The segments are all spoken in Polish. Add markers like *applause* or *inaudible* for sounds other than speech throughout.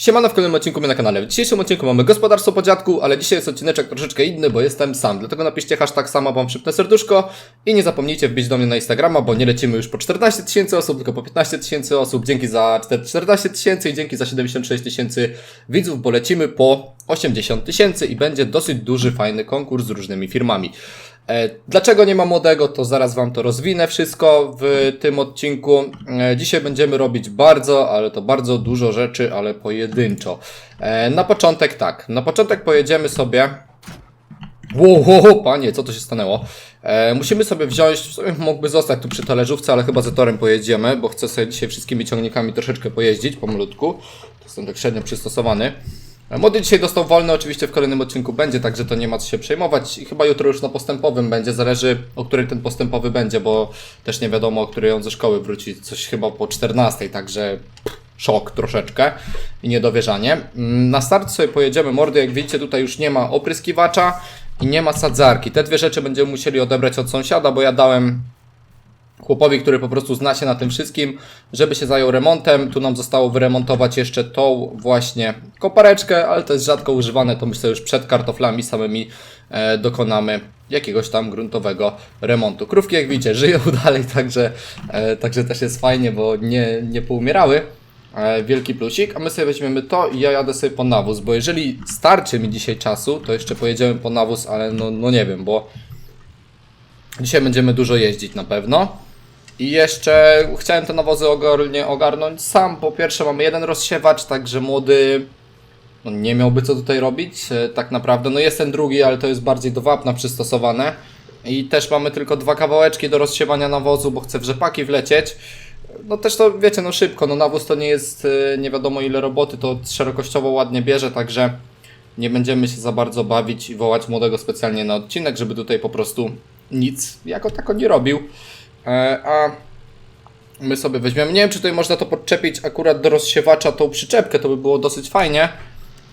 Siemano w kolejnym odcinku mnie na kanale. W dzisiejszym odcinku mamy gospodarstwo po dziadku, ale dzisiaj jest odcineczek troszeczkę inny, bo jestem sam. Dlatego napiszcie hashtag sama, wam przypnę serduszko i nie zapomnijcie wbić do mnie na Instagrama, bo nie lecimy już po 14 tysięcy osób, tylko po 15 tysięcy osób. Dzięki za 14 tysięcy i dzięki za 76 tysięcy widzów, bo lecimy po 80 tysięcy i będzie dosyć duży, fajny konkurs z różnymi firmami. E, Dlaczego nie ma młodego, to zaraz Wam to rozwinę wszystko w tym odcinku. E, Dzisiaj będziemy robić bardzo, ale to bardzo dużo rzeczy, ale pojedynczo. E, Na początek tak, na początek pojedziemy sobie... Wow, wow, panie, co to się stanęło? Musimy sobie wziąć, w sumie mógłby zostać tu przy talerzówce, ale chyba zetorem pojedziemy, bo chcę sobie dzisiaj wszystkimi ciągnikami troszeczkę pojeździć, pomalutku. Jestem tak średnio przystosowany. E, Młody dzisiaj dostał wolny, oczywiście w kolejnym odcinku będzie, także to nie ma co się przejmować. I chyba jutro już na postępowym będzie, zależy o której ten postępowy będzie, bo też nie wiadomo o której on ze szkoły wróci, coś chyba po 14, także szok troszeczkę i niedowierzanie. Mm, Na start sobie pojedziemy mordy, jak widzicie tutaj już nie ma opryskiwacza i nie ma sadzarki. Te dwie rzeczy będziemy musieli odebrać od sąsiada, bo ja dałem chłopowi, który po prostu zna się na tym wszystkim, żeby się zajął remontem. Tu nam zostało wyremontować jeszcze tą właśnie kopareczkę, ale to jest rzadko używane, to myślę już przed kartoflami samymi e, dokonamy jakiegoś tam gruntowego remontu. Krówki jak widzicie żyją *laughs* dalej, także, e, także też jest fajnie, bo nie, nie poumierały. E, wielki plusik, a my sobie weźmiemy to i ja jadę sobie po nawóz, bo jeżeli starczy mi dzisiaj czasu, to jeszcze pojedziemy po nawóz, ale no, no nie wiem, bo Dzisiaj będziemy dużo jeździć na pewno. I jeszcze chciałem te nawozy ogólnie ogarnąć sam. Po pierwsze mamy jeden rozsiewacz, także młody no, nie miałby co tutaj robić e, tak naprawdę. No jest ten drugi, ale to jest bardziej do wapna przystosowane. I też mamy tylko dwa kawałeczki do rozsiewania nawozu, bo chcę w rzepaki wlecieć. No też to wiecie, no szybko, no nawóz to nie jest e, nie wiadomo ile roboty, to szerokościowo ładnie bierze, także nie będziemy się za bardzo bawić i wołać młodego specjalnie na odcinek, żeby tutaj po prostu nic jako tako nie robił. E, a my sobie weźmiemy, nie wiem czy tutaj można to podczepić akurat do rozsiewacza tą przyczepkę, to by było dosyć fajnie.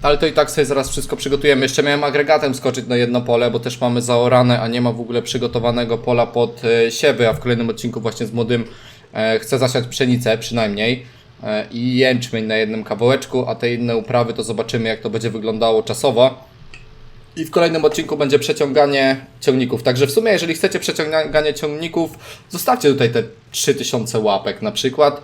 Ale to i tak sobie zaraz wszystko przygotujemy. Jeszcze miałem agregatem skoczyć na jedno pole, bo też mamy zaorane, a nie ma w ogóle przygotowanego pola pod e, siewy, a w kolejnym odcinku właśnie z młodym e, chcę zasiać pszenicę przynajmniej i jęczmień na jednym kawałeczku, a te inne uprawy to zobaczymy jak to będzie wyglądało czasowo. I w kolejnym odcinku będzie przeciąganie ciągników. Także w sumie, jeżeli chcecie przeciąganie ciągników, zostawcie tutaj te 3000 łapek na przykład,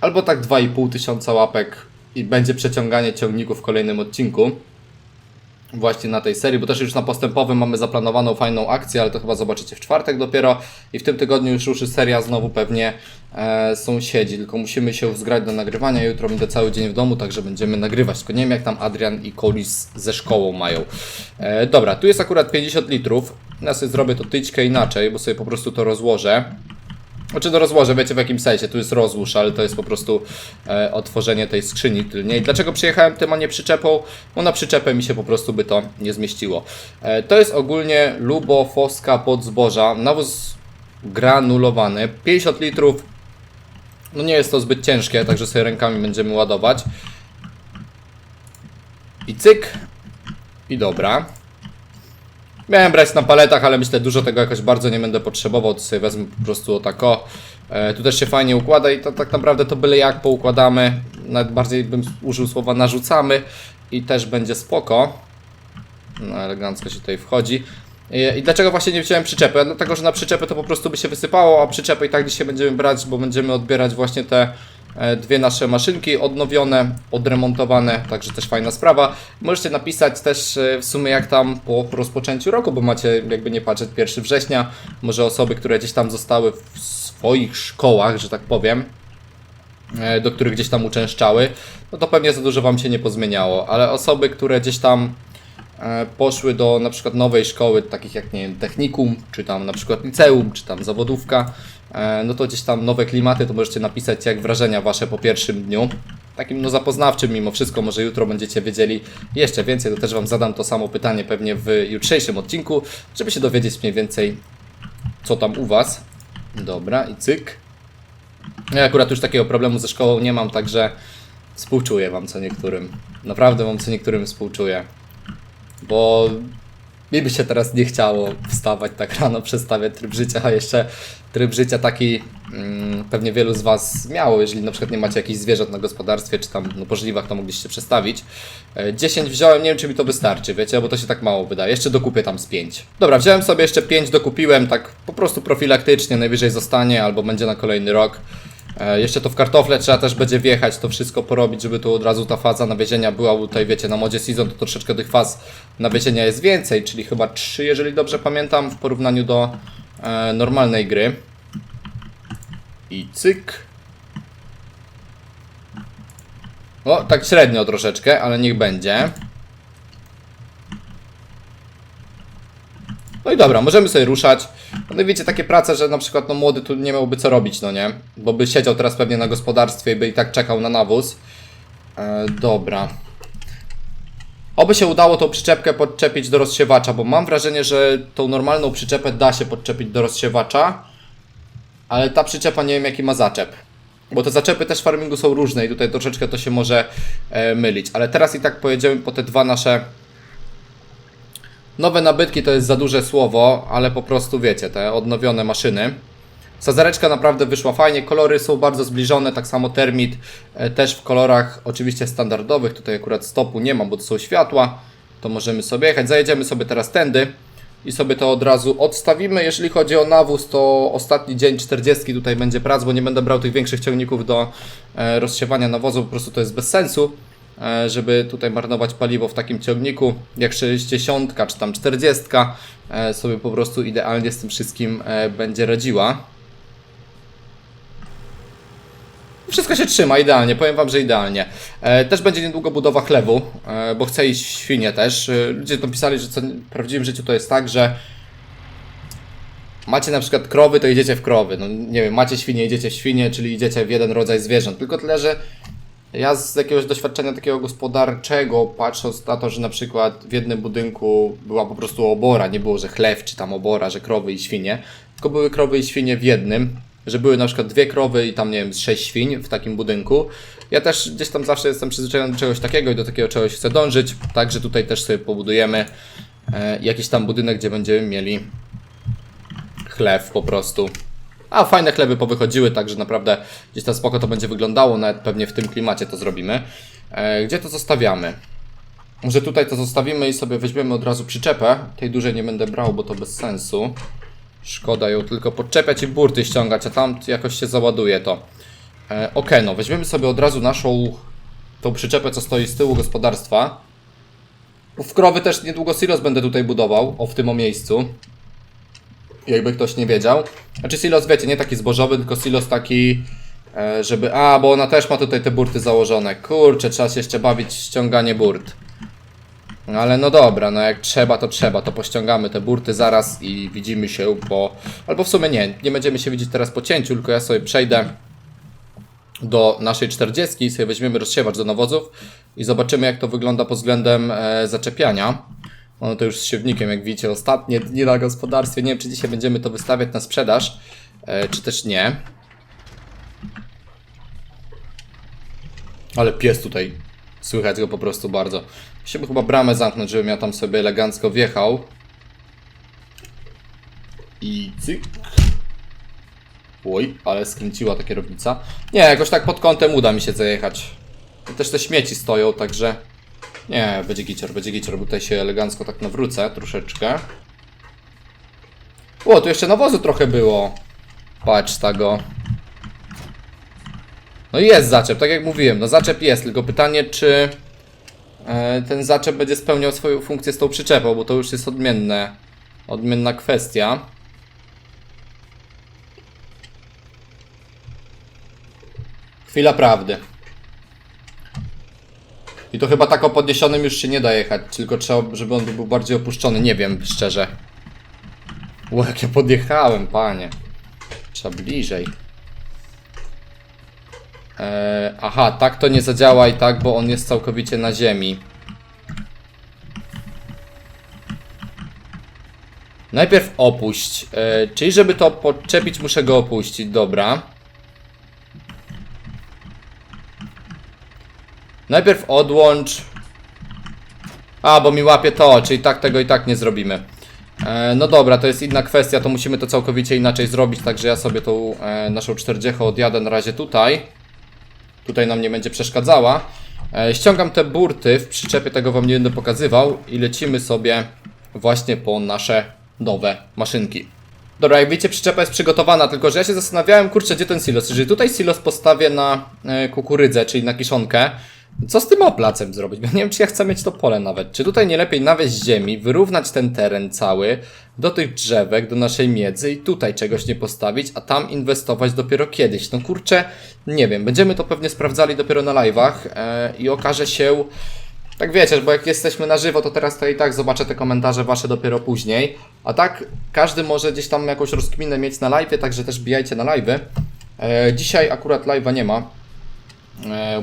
albo tak 2500 łapek i będzie przeciąganie ciągników w kolejnym odcinku. Właśnie na tej serii, bo też już na postępowym mamy zaplanowaną fajną akcję, ale to chyba zobaczycie w czwartek dopiero. I w tym tygodniu już ruszy seria znowu pewnie e, sąsiedzi, tylko musimy się zgrać do nagrywania. Jutro będę cały dzień w domu, także będziemy nagrywać. Tylko nie wiem jak tam Adrian i Kolis ze szkołą mają. E, dobra, tu jest akurat 50 litrów. Ja sobie zrobię to tyćkę inaczej, bo sobie po prostu to rozłożę. Znaczy to rozłożę, wiecie w jakim sensie, tu jest rozłóż, ale to jest po prostu e, otworzenie tej skrzyni tylniej. Dlaczego przyjechałem tym, a nie przyczepą? Bo na przyczepę mi się po prostu by to nie zmieściło. E, to jest ogólnie Lubo Foska pod zboża, nawóz granulowany, 50 litrów. No nie jest to zbyt ciężkie, także sobie rękami będziemy ładować. I cyk. I dobra. Miałem brać na paletach, ale myślę, dużo tego jakoś bardzo nie będę potrzebował, to sobie wezmę po prostu o tako. E, tu też się fajnie układa i to tak naprawdę to byle jak poukładamy. Nawet bardziej bym użył słowa narzucamy i też będzie spoko. No elegancko się tutaj wchodzi. I, I dlaczego właśnie nie wziąłem przyczepy? Dlatego, że na przyczepę to po prostu by się wysypało, a przyczepę i tak dzisiaj będziemy brać, bo będziemy odbierać właśnie te e, dwie nasze maszynki odnowione, odremontowane, także też fajna sprawa. Możecie napisać też e, w sumie jak tam po rozpoczęciu roku, bo macie jakby nie patrzeć 1 września, może osoby, które gdzieś tam zostały w swoich szkołach, że tak powiem, e, do których gdzieś tam uczęszczały, no to pewnie za dużo Wam się nie pozmieniało, ale osoby, które gdzieś tam e, poszły do na przykład nowej szkoły, takich jak nie wiem, technikum, czy tam na przykład liceum, czy tam zawodówka, e, no to gdzieś tam nowe klimaty, to możecie napisać jak wrażenia Wasze po pierwszym dniu. Takim no zapoznawczym mimo wszystko, może jutro będziecie wiedzieli jeszcze więcej, to też Wam zadam to samo pytanie pewnie w jutrzejszym odcinku, żeby się dowiedzieć mniej więcej co tam u Was. Dobra i cyk. Ja akurat już takiego problemu ze szkołą nie mam, także współczuję Wam co niektórym. Naprawdę Wam co niektórym współczuję. Bo Mi by się teraz nie chciało wstawać tak rano, przestawiać tryb życia, a jeszcze tryb życia taki mm, pewnie wielu z Was miało, jeżeli na przykład nie macie jakichś zwierząt na gospodarstwie, czy tam no, po żniwach to mogliście przestawić. E, 10 wziąłem, nie wiem czy mi to wystarczy, wiecie, bo to się tak mało wydaje. Jeszcze dokupię tam z 5. Dobra, wziąłem sobie jeszcze 5, dokupiłem tak po prostu profilaktycznie, najwyżej zostanie albo będzie na kolejny rok. E, Jeszcze to w kartofle trzeba też będzie wjechać, to wszystko porobić, żeby tu od razu ta faza nawiezienia była, tutaj wiecie, na modzie season to troszeczkę tych faz nawiezienia jest więcej, czyli chyba 3, jeżeli dobrze pamiętam, w porównaniu do e, normalnej gry. I cyk. O, tak średnio troszeczkę, ale niech będzie. No i dobra, możemy sobie ruszać. No i wiecie, takie prace, że na przykład no, młody tu nie miałby co robić, no nie? Bo by siedział teraz pewnie na gospodarstwie i by i tak czekał na nawóz. E, dobra. Oby się udało tą przyczepkę podczepić do rozsiewacza, bo mam wrażenie, że tą normalną przyczepę da się podczepić do rozsiewacza, ale ta przyczepa nie wiem jaki ma zaczep. Bo te zaczepy też w farmingu są różne i tutaj troszeczkę to się może e, mylić. Ale teraz i tak pojedziemy po te dwa nasze Nowe nabytki to jest za duże słowo, ale po prostu wiecie, te odnowione maszyny. Sazareczka naprawdę wyszła fajnie, kolory są bardzo zbliżone, tak samo termit e, też w kolorach oczywiście standardowych, tutaj akurat stopu nie ma, bo to są światła, to możemy sobie jechać, zajedziemy sobie teraz tędy i sobie to od razu odstawimy. Jeżeli chodzi o nawóz, to ostatni dzień 40 tutaj będzie prac, bo nie będę brał tych większych ciągników do e, rozsiewania nawozu, po prostu to jest bez sensu żeby tutaj marnować paliwo w takim ciągniku, jak 60 czy tam 40 e, sobie po prostu idealnie z tym wszystkim e, będzie radziła. Wszystko się trzyma idealnie, powiem Wam, że idealnie. E, też będzie niedługo budowa chlewu, e, bo chcę iść w świnie też. E, ludzie to pisali, że co, w prawdziwym życiu to jest tak, że macie na przykład krowy, to idziecie w krowy. No nie wiem, macie świnie, idziecie w świnie, czyli idziecie w jeden rodzaj zwierząt. Tylko tyle, że ja z jakiegoś doświadczenia takiego gospodarczego, patrząc na to, że na przykład w jednym budynku była po prostu obora, nie było, że chlew czy tam obora, że krowy i świnie, tylko były krowy i świnie w jednym, że były na przykład dwie krowy i tam, nie wiem, sześć świń w takim budynku. Ja też gdzieś tam zawsze jestem przyzwyczajony do czegoś takiego i do takiego czegoś chcę dążyć, także tutaj też sobie pobudujemy e, jakiś tam budynek, gdzie będziemy mieli chlew po prostu. A fajne chleby powychodziły, także naprawdę gdzieś tam spoko to będzie wyglądało, nawet pewnie w tym klimacie to zrobimy. E, gdzie to zostawiamy? Może tutaj to zostawimy i sobie weźmiemy od razu przyczepę. Tej dużej nie będę brał, bo to bez sensu. Szkoda ją tylko podczepiać i burty ściągać, a tam jakoś się załaduje to. E, ok, no weźmiemy sobie od razu naszą tą przyczepę, co stoi z tyłu gospodarstwa. W krowy też niedługo silos będę tutaj budował, o w tym o miejscu jakby ktoś nie wiedział. Znaczy silos, wiecie, nie taki zbożowy, tylko silos taki, e, żeby... A, bo ona też ma tutaj te burty założone. Kurczę, trzeba się jeszcze bawić w ściąganie burt. No ale no dobra, no jak trzeba, to trzeba, to pościągamy te burty zaraz i widzimy się po... Albo w sumie nie, nie będziemy się widzieć teraz po cięciu, tylko ja sobie przejdę do naszej 40 i sobie weźmiemy rozsiewacz do nawozów i zobaczymy jak to wygląda pod względem e, zaczepiania. Ono to już z siewnikiem, jak widzicie, ostatnie dni na gospodarstwie. Nie wiem, czy dzisiaj będziemy to wystawiać na sprzedaż, e, czy też nie. Ale pies tutaj, słychać go po prostu bardzo. Musimy chyba bramę zamknąć, żebym ja tam sobie elegancko wjechał. I cyk. Oj, ale skręciła ta kierownica. Nie, jakoś tak pod kątem uda mi się zajechać. Też te śmieci stoją, także... Nie, będzie gicior, będzie gicior, bo tutaj się elegancko tak nawrócę troszeczkę. O, tu jeszcze nawozu trochę było. Patrz tego. No jest zaczep, tak jak mówiłem, no zaczep jest, tylko pytanie czy e, ten zaczep będzie spełniał swoją funkcję z tą przyczepą, bo to już jest odmienne, odmienna kwestia. Chwila prawdy. I to chyba tak o podniesionym już się nie da jechać, tylko trzeba, żeby on był bardziej opuszczony. Nie wiem, szczerze. Ło, jak ja podjechałem, panie. Trzeba bliżej. Eee, aha, tak to nie zadziała i tak, bo on jest całkowicie na ziemi. Najpierw opuść. Eee, czyli żeby to podczepić, muszę go opuścić. Dobra. Najpierw odłącz. A, bo mi łapie to, czyli tak tego i tak nie zrobimy. E, no dobra, to jest inna kwestia, to musimy to całkowicie inaczej zrobić, także ja sobie tą e, naszą 40 odjadę na razie tutaj. Tutaj nam nie będzie przeszkadzała. E, ściągam te burty, w przyczepie tego wam nie będę pokazywał i lecimy sobie właśnie po nasze nowe maszynki. Dobra, jak wiecie, przyczepa jest przygotowana, tylko że ja się zastanawiałem, kurczę, gdzie ten silos? Jeżeli tutaj silos postawię na e, kukurydzę, czyli na kiszonkę, co z tym oplacem zrobić? Bo nie wiem, czy ja chcę mieć to pole nawet. Czy tutaj nie lepiej nawieźć ziemi, wyrównać ten teren cały do tych drzewek, do naszej miedzy i tutaj czegoś nie postawić, a tam inwestować dopiero kiedyś? No kurczę, nie wiem. Będziemy to pewnie sprawdzali dopiero na live'ach e, i okaże się... Tak wiecie, bo jak jesteśmy na żywo, to teraz to i tak zobaczę te komentarze wasze dopiero później. A tak każdy może gdzieś tam jakąś rozkminę mieć na live, także też bijajcie na live. E, dzisiaj akurat live'a nie ma,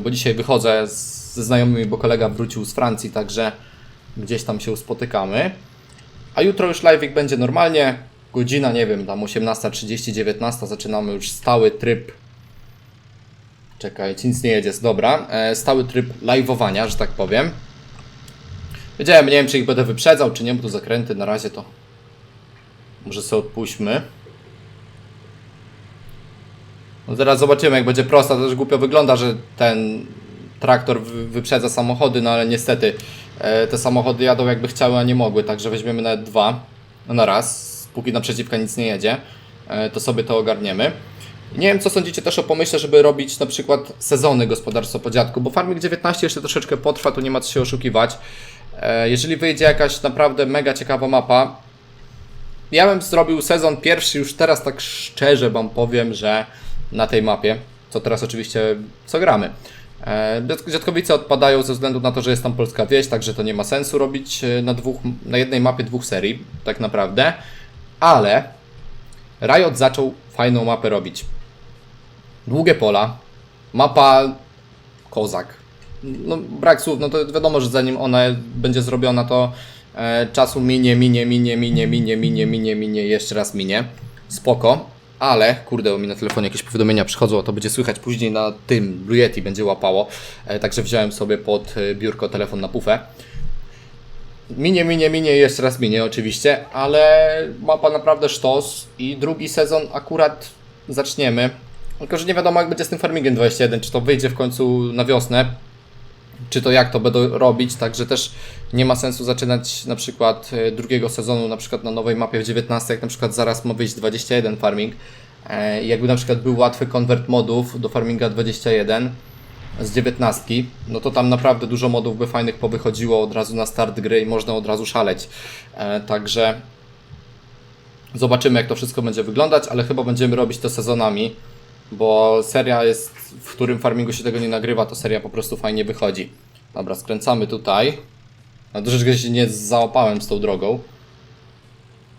bo dzisiaj wychodzę ze znajomymi, bo kolega wrócił z Francji, także gdzieś tam się spotykamy. A jutro już live'ik będzie normalnie, godzina, nie wiem, tam 18.30, 19 zaczynamy już stały tryb Czekajcie, nic nie jedzie, dobra. E, stały tryb live'owania, że tak powiem. Wiedziałem, nie wiem czy ich będę wyprzedzał, czy nie, bo tu zakręty na razie to może sobie odpuśćmy. No zaraz zobaczymy, jak będzie prosta, to też głupio wygląda, że ten traktor wy- wyprzedza samochody, no ale niestety e, te samochody jadą jakby chciały, a nie mogły, także weźmiemy nawet dwa na raz, póki naprzeciwka nic nie jedzie, e, to sobie to ogarniemy. Nie wiem, co sądzicie też o pomyśle, żeby robić na przykład sezony gospodarstwa po dziadku, bo Farming 19 jeszcze troszeczkę potrwa, tu nie ma co się oszukiwać. E, Jeżeli wyjdzie jakaś naprawdę mega ciekawa mapa, ja bym zrobił sezon pierwszy już teraz tak szczerze wam powiem, że na tej mapie, co teraz oczywiście co gramy. E, dziad- Dziadkowice odpadają ze względu na to, że jest tam polska wieś, także to nie ma sensu robić e, na, dwóch, na jednej mapie dwóch serii, tak naprawdę. Ale Riot zaczął fajną mapę robić. Długie pola, mapa kozak. No, brak słów, no to wiadomo, że zanim ona będzie zrobiona, to e, czasu minie, minie, minie, minie, minie, minie, minie, minie, jeszcze raz minie. Spoko, ale kurde, bo mi na telefonie jakieś powiadomienia przychodzą, a to będzie słychać później na tym Blue Yeti będzie łapało. E, także wziąłem sobie pod e, biurko telefon na pufę. Minie, minie, minie, jeszcze raz minie oczywiście, ale mapa naprawdę sztos i drugi sezon akurat zaczniemy. Tylko, że nie wiadomo jak będzie z tym Farmingiem 21, czy to wyjdzie w końcu na wiosnę, czy to jak to będą robić, także też nie ma sensu zaczynać na przykład e, drugiego sezonu na przykład na nowej mapie w 19, jak na przykład zaraz ma wyjść 21 Farming. E, Jakby na przykład był łatwy konwert modów do Farminga 21 z 19, no to tam naprawdę dużo modów by fajnych powychodziło od razu na start gry i można od razu szaleć. E, Także zobaczymy jak to wszystko będzie wyglądać, ale chyba będziemy robić to sezonami, bo seria jest, w którym farmingu się tego nie nagrywa, to seria po prostu fajnie wychodzi. Dobra, skręcamy tutaj. No troszeczkę się nie załapałem z tą drogą.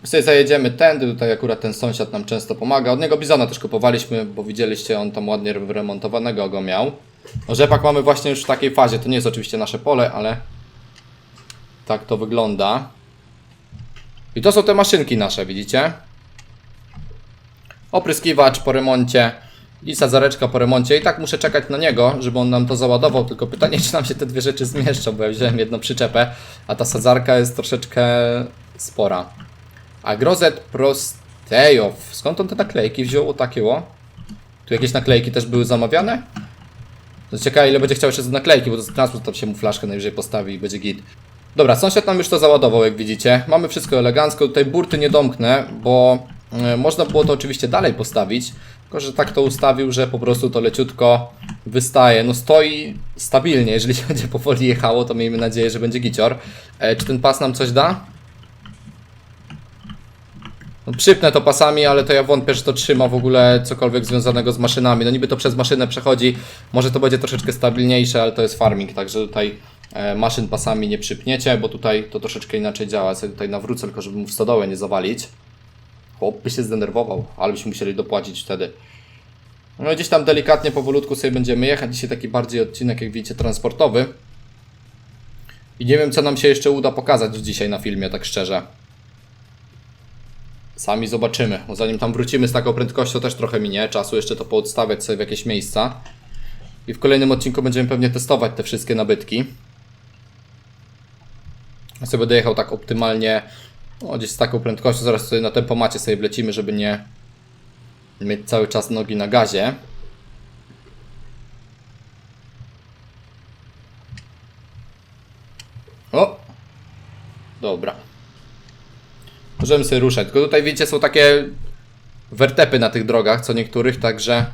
Sobie zajedziemy tędy, tutaj akurat ten sąsiad nam często pomaga. Od niego bizona też kupowaliśmy, bo widzieliście, on tam ładnie wyremontowanego go miał. No, rzepak mamy właśnie już w takiej fazie, to nie jest oczywiście nasze pole, ale tak to wygląda. I to są te maszynki nasze, widzicie? Opryskiwacz po remoncie i sadzareczka po remoncie. I tak muszę czekać na niego, żeby on nam to załadował. Tylko pytanie, czy nam się te dwie rzeczy zmieszczą, bo ja wziąłem jedną przyczepę, a ta sadzarka jest troszeczkę spora. A Grozet Prostejow. Skąd on te naklejki wziął o takie o? Tu jakieś naklejki też były zamawiane? To ciekawe ile będzie chciał jeszcze za naklejki, bo to z transport tam się mu flaszkę najwyżej postawi i będzie git. Dobra, sąsiad nam już to załadował, jak widzicie. Mamy wszystko elegancko. Tutaj burty nie domknę, bo można było to oczywiście dalej postawić. Tylko, że tak to ustawił, że po prostu to leciutko wystaje. No stoi stabilnie. Jeżeli się *laughs* będzie powoli jechało, to miejmy nadzieję, że będzie gicior. E, czy ten pas nam coś da? No, przypnę to pasami, ale to ja wątpię, że to trzyma w ogóle cokolwiek związanego z maszynami. No niby to przez maszynę przechodzi, może to będzie troszeczkę stabilniejsze, ale to jest farming, także tutaj e, maszyn pasami nie przypniecie, bo tutaj to troszeczkę inaczej działa. Ja sobie tutaj nawrócę, tylko żeby mu w stodołę nie zawalić. Chłop by się zdenerwował, ale byśmy musieli dopłacić wtedy. No gdzieś tam delikatnie, powolutku sobie będziemy jechać. Dzisiaj taki bardziej odcinek, jak widzicie, transportowy. I nie wiem, co nam się jeszcze uda pokazać dzisiaj na filmie, tak szczerze. Sami zobaczymy, zanim tam wrócimy z taką prędkością też trochę minie czasu, jeszcze to poodstawiać sobie w jakieś miejsca. I w kolejnym odcinku będziemy pewnie testować te wszystkie nabytki. Ja sobie będę jechał tak optymalnie, no, gdzieś z taką prędkością. Zaraz sobie na tempomacie sobie wlecimy, żeby nie mieć cały czas nogi na gazie. O! Dobra. Możemy sobie ruszać. Tylko tutaj widzicie, są takie wertepy na tych drogach, co niektórych, także...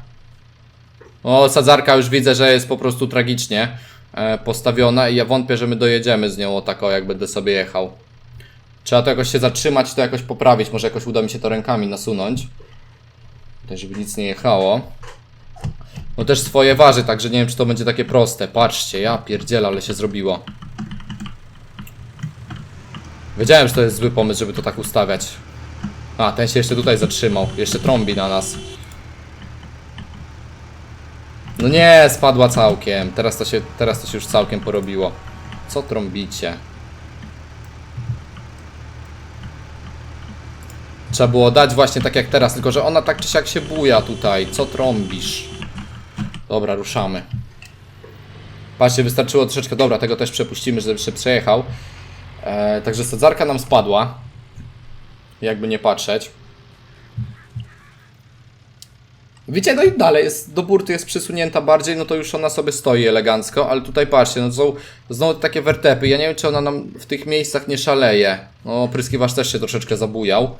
O, sadzarka już widzę, że jest po prostu tragicznie e, postawiona i ja wątpię, że my dojedziemy z nią o tako, jak będę sobie jechał. Trzeba to jakoś się zatrzymać to jakoś poprawić. Może jakoś uda mi się to rękami nasunąć. Tutaj, żeby nic nie jechało. No też swoje waży, także nie wiem, czy to będzie takie proste. Patrzcie, ja pierdzielę, ale się zrobiło. Wiedziałem, że to jest zły pomysł, żeby to tak ustawiać. A, ten się jeszcze tutaj zatrzymał. Jeszcze trąbi na nas. No nie, spadła całkiem. Teraz to się, teraz to się już całkiem porobiło. Co trąbicie? Trzeba było dać właśnie tak jak teraz, tylko że ona tak czy siak się buja tutaj. Co trąbisz? Dobra, ruszamy. Patrzcie, wystarczyło troszeczkę. Dobra, tego też przepuścimy, żeby się przejechał. E, także sadzarka nam spadła. Jakby nie patrzeć. Widzicie, no i dalej jest, do burty jest przysunięta bardziej, no to już ona sobie stoi elegancko, ale tutaj patrzcie, no są znowu takie wertepy, ja nie wiem czy ona nam w tych miejscach nie szaleje. No pryskiwacz też się troszeczkę zabujał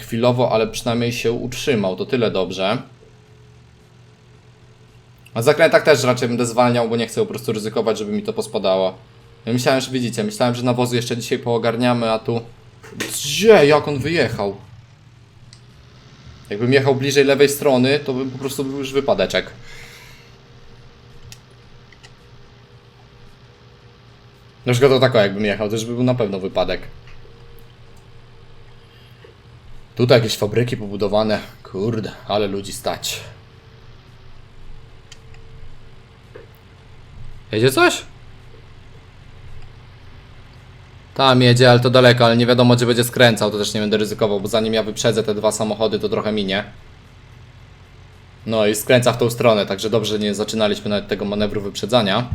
chwilowo, ale przynajmniej się utrzymał, to tyle dobrze. A zakrętach też raczej będę zwalniał, bo nie chcę po prostu ryzykować, żeby mi to pospadało. Ja myślałem, że widzicie, myślałem, że nawozu jeszcze dzisiaj poogarniamy, a tu... Gdzie? Jak on wyjechał? Jakbym jechał bliżej lewej strony, to bym po prostu był już wypadeczek. Na przykład to tako jakbym jechał, to już by był na pewno wypadek. Tutaj jakieś fabryki pobudowane. Kurde, ale ludzi stać. Jedzie coś? Tam jedzie, ale to daleko, ale nie wiadomo gdzie będzie skręcał, to też nie będę ryzykował, bo zanim ja wyprzedzę te dwa samochody, to trochę minie. No i skręca w tą stronę, także dobrze nie zaczynaliśmy nawet tego manewru wyprzedzania.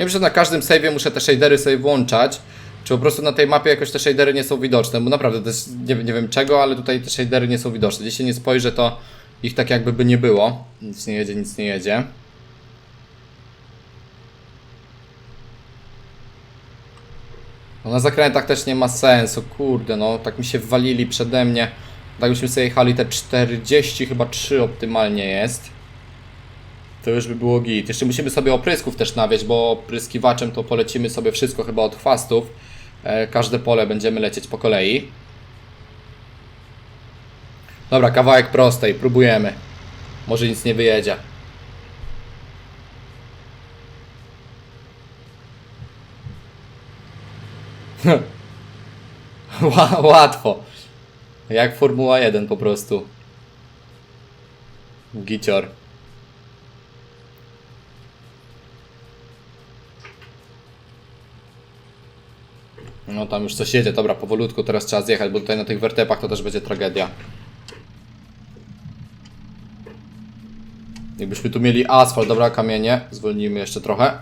Nie wiem, że na każdym save'ie muszę te shadery sobie włączać, czy po prostu na tej mapie jakoś te shadery nie są widoczne, bo naprawdę nie, nie wiem czego, ale tutaj te shadery nie są widoczne. Jeśli nie spojrzę, to ich tak jakby by nie było. Nic nie jedzie, nic nie jedzie. No na zakrętach też nie ma sensu, kurde, no tak mi się wwalili przede mnie. Tak byśmy sobie jechali te 40, chyba 3 optymalnie jest. To już by było git. Jeszcze musimy sobie oprysków też nawieźć, bo pryskiwaczem to polecimy sobie wszystko chyba od chwastów. E, każde pole będziemy lecieć po kolei. Dobra, kawałek prostej, próbujemy. Może nic nie wyjedzie. *laughs* Ła- Łatwo. Jak Formuła 1 po prostu. Gicior. No tam już coś jedzie, dobra, powolutku teraz trzeba zjechać, bo tutaj na tych wertepach to też będzie tragedia. Jakbyśmy tu mieli asfalt, dobra, kamienie, zwolnijmy jeszcze trochę.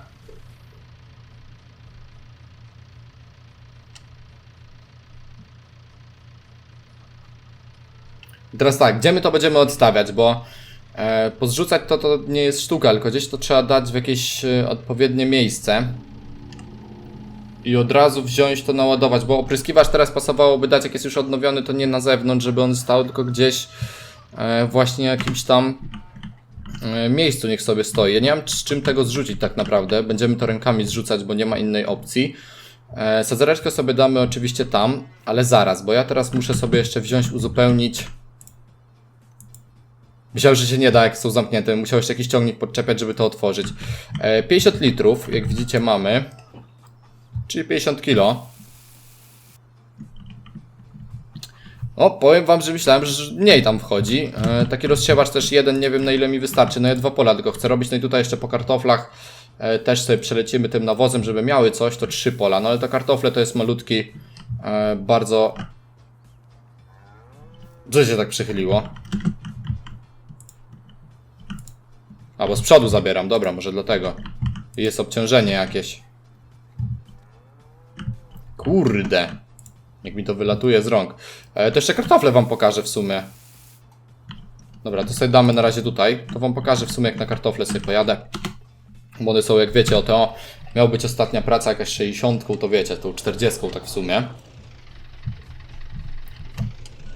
Teraz tak, gdzie my to będziemy odstawiać, bo e, pozrzucać to to nie jest sztuka, tylko gdzieś to trzeba dać w jakieś e, odpowiednie miejsce. I od razu wziąć to naładować, bo opryskiwacz teraz pasowałoby dać, jak jest już odnowiony, to nie na zewnątrz, żeby on stał, tylko gdzieś e, właśnie jakimś tam e, miejscu niech sobie stoi. Ja nie mam z czym tego zrzucić tak naprawdę. Będziemy to rękami zrzucać, bo nie ma innej opcji. E, sobie damy oczywiście tam, ale zaraz, bo ja teraz muszę sobie jeszcze wziąć, uzupełnić Myślałem, że się nie da, jak są zamknięte. Musiał jeszcze jakiś ciągnik podczepiać, żeby to otworzyć. E, 50 litrów, jak widzicie, mamy. Czyli 50 kilo. O, powiem wam, że myślałem, że mniej tam wchodzi. E, taki rozsiewacz też jeden, nie wiem na ile mi wystarczy. No ja dwa pola tylko chcę robić. No i tutaj jeszcze po kartoflach e, też sobie przelecimy tym nawozem, żeby miały coś. To trzy pola. No ale te kartofle to jest malutki, e, bardzo... Co się tak przychyliło? A, bo z przodu zabieram, dobra, może dlatego. Jest obciążenie jakieś. Kurde. Jak mi to wylatuje z rąk. E, to jeszcze kartofle wam pokażę w sumie. Dobra, to sobie damy na razie tutaj. To wam pokażę w sumie jak na kartofle sobie pojadę. Bo one są, jak wiecie, o to miał być ostatnia praca jakaś 60, to wiecie, tą 40 tak w sumie.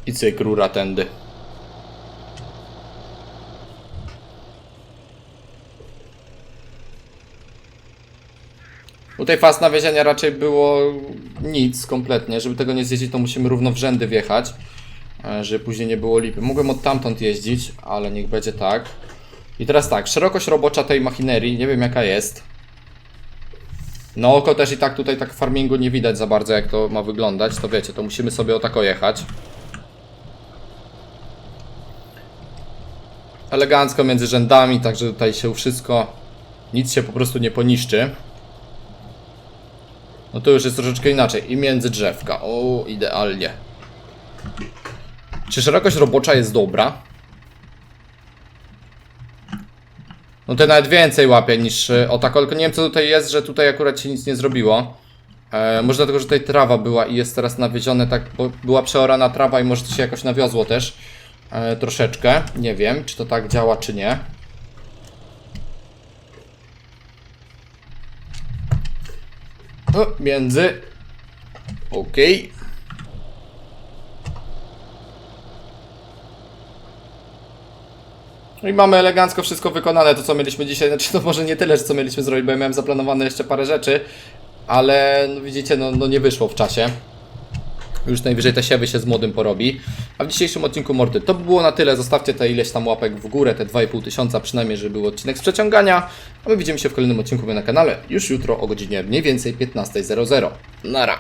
I cyk, rura tędy. Tutaj faz nawiezienia raczej było nic kompletnie. Żeby tego nie zjeździć, to musimy równo w rzędy wjechać. e, Żeby później nie było lipy. Mogłem od tamtąd jeździć, ale niech będzie tak. I teraz tak, szerokość robocza tej machinerii, nie wiem jaka jest. No oko też i tak tutaj tak farmingu nie widać za bardzo jak to ma wyglądać, to wiecie, to musimy sobie o tako jechać. Elegancko między rzędami, także tutaj się wszystko, nic się po prostu nie poniszczy. No to już jest troszeczkę inaczej. I między drzewka. O, idealnie. Czy szerokość robocza jest dobra? No to nawet więcej łapie niż y, o tak, tylko nie wiem co tutaj jest, że tutaj akurat się nic nie zrobiło. E, może dlatego, że tutaj trawa była i jest teraz nawiezione tak, bo była przeorana trawa i może to się jakoś nawiozło też. E, troszeczkę. Nie wiem, czy to tak działa, czy nie. O, między. Okej. No i mamy elegancko wszystko wykonane, to co mieliśmy dzisiaj, znaczy to może nie tyle, co mieliśmy zrobić, bo ja miałem zaplanowane jeszcze parę rzeczy, ale no widzicie, no, no nie wyszło w czasie. Już najwyżej te siewy się z młodym porobi. A w dzisiejszym odcinku mordy to by było na tyle. Zostawcie te ileś tam łapek w górę, te 2,5 tysiąca przynajmniej, żeby był odcinek z przeciągania. A my widzimy się w kolejnym odcinku na kanale już jutro o godzinie mniej więcej 15.00. Nara.